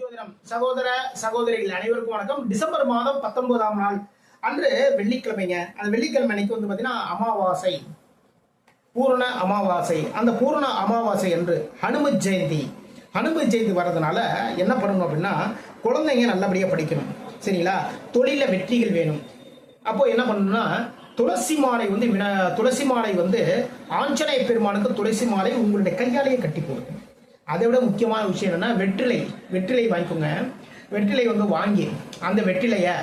ஜோதிடம் சகோதர சகோதரிகள் அனைவருக்கும் வணக்கம். டிசம்பர் மாதம் பத்தொன்பதாம் நாள். அன்று வெள்ளிக்கிழமைங்க. அந்த வெள்ளிக்கிழமை அன்னைக்கு வந்து பார்த்தீங்கன்னா அமாவாசை. பூரண அமாவாசை. அந்த பூரண அமாவாசை என்று ஹனும ஜெயந்தி. ஹனும ஜெயந்தி வர்றதுனால என்ன பண்ணணும் அப்படின்னா குழந்தைங்க நல்லபடியாக படிக்கணும். சரிங்களா? தொழில வெற்றிகள் வேணும். அப்போ என்ன பண்ணணும்னா துளசி மாலை வந்து வினா துளசி மாலை வந்து ஆஞ்சநேய பெருமானுக்கு துளசி மாலை உங்களுடைய கையாலேயே கட்டி போடுங்க. அதை விட முக்கியமான விஷயம் என்னென்னா வெற்றிலை வெற்றிலை வாங்கிக்கோங்க. வெற்றிலை வந்து வாங்கி அந்த வெற்றிலையை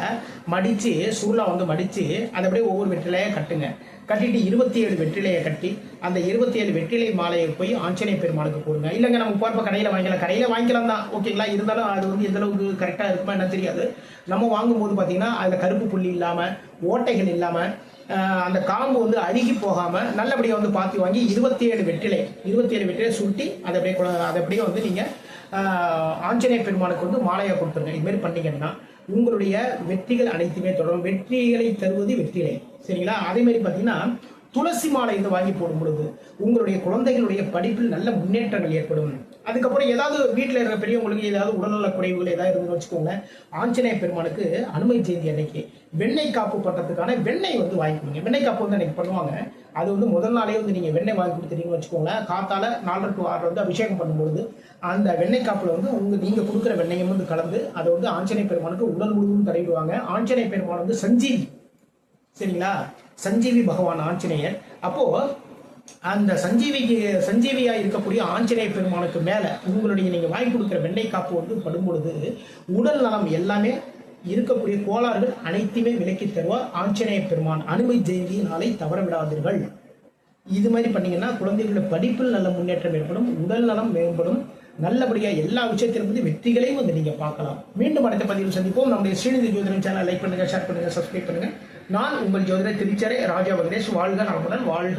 மடித்து சூழலாக வந்து மடித்து அதை அப்படியே ஒவ்வொரு வெற்றிலையை கட்டுங்க. கட்டிட்டு இருபத்தி ஏழு வெற்றிலையை கட்டி அந்த இருபத்தி ஏழு வெற்றிலை மாலையை போய் ஆஞ்சநேய பெருமாளுக்கு போடுங்க. இல்லைங்க நம்ம போகிறப்ப கடையில் வாங்கிக்கலாம் கடையில் வாங்கிக்கலாம் தான் ஓகேங்களா இருந்தாலும் அது வந்து எந்த அளவுக்கு கரெக்டாக இருக்குமா என்ன தெரியாது. நம்ம வாங்கும்போது பார்த்தீங்கன்னா அதில் கருப்பு புள்ளி இல்லாமல் ஓட்டைகள் இல்லாமல் அந்த காம்பு வந்து அழுகி போகாமல் நல்லபடியாக வந்து பார்த்து வாங்கி இருபத்தி ஏழு வெற்றிலை இருபத்தி ஏழு வெற்றிலை சுருட்டி அதை அப்படியே கொ- அதை அப்படியே வந்து நீங்கள் ஆஞ்சநேய பெருமானுக்கு வந்து மாலையாக கொடுத்துருங்க. இதுமாரி பண்ணீங்கன்னா உங்களுடைய வெற்றிகள் அனைத்துமே தொடரும். வெற்றிகளை தருவது வெற்றிலை. சரிங்களா? அதே மாதிரி பார்த்தீங்கன்னா துளசி மாலை வந்து வாங்கி போடும் பொழுது உங்களுடைய குழந்தைகளுடைய படிப்பில் நல்ல முன்னேற்றங்கள் ஏற்படும். அதுக்கப்புறம் ஏதாவது வீட்டில் இருக்கிற பெரியவங்களுக்கு ஏதாவது உடல்நல குறைவுகள் ஏதாவது இருந்துன்னு வச்சுக்கோங்க ஆஞ்சநேய பெருமானுக்கு அனுமதி ஜெயந்தி அன்னைக்கு வெண்ணெய் காப்பு பண்றதுக்கான வெண்ணெய் வந்து வாங்கி கொடுங்க. வெண்ணெய் காப்பு வந்து அன்னைக்கு பண்ணுவாங்க. அது வந்து முதல் நாளே வந்து நீங்கள் வெண்ணெய் வாங்கி கொடுத்துட்டீங்கன்னு வச்சுக்கோங்களேன் காத்தால நாலரை டு ஆறு வந்து அபிஷேகம் பண்ணும்பொழுது அந்த வெண்ணெய் காப்பில் வந்து உங்கள் நீங்கள் கொடுக்குற வெண்ணெயும் வந்து கலந்து அதை வந்து ஆஞ்சநேய பெருமானுக்கு உடல் முழுவதும் தடவிடுவாங்க. ஆஞ்சநேய பெருமான் வந்து சஞ்சீவி. சரிங்களா? சஞ்சீவி பகவான் ஆஞ்சநேயர். அப்போ அந்த சஞ்சீவிக்கு சஞ்சீவியா இருக்கக்கூடிய ஆஞ்சநேய பெருமானுக்கு மேல உங்களுடைய நீங்க வாங்கி கொடுக்குற வெண்ணெய் காப்பு வந்து படும்பொழுது உடல் நலம் எல்லாமே இருக்கக்கூடிய கோளாறுகள் அனைத்துமே விலக்கி தருவார் ஆஞ்சநேய பெருமான். அனுமதி ஜெயந்தி நாளை தவற விடாதீர்கள் இது மாதிரி பண்ணீங்கன்னா குழந்தைகளோட படிப்பில் நல்ல முன்னேற்றம் ஏற்படும் உடல் நலம் மேம்படும். நல்லபடியாக எல்லா விஷயத்திலும் வந்து வெற்றிகளையும் வந்து நீங்கள் பார்க்கலாம். மீண்டும் அடுத்த பதிவு சந்திப்போம். நம்முடைய ஸ்ரீநிதி ஜோதிடம் சேனல் லைக் பண்ணுங்க ஷேர் பண்ணுங்கள் சப்ஸ்கிரைப் பண்ணுங்க. நான் உங்கள் ஜோதிடர் திருச்சரை ராஜா வகேஷ் வாழ்க நலமுடன் வாழ்க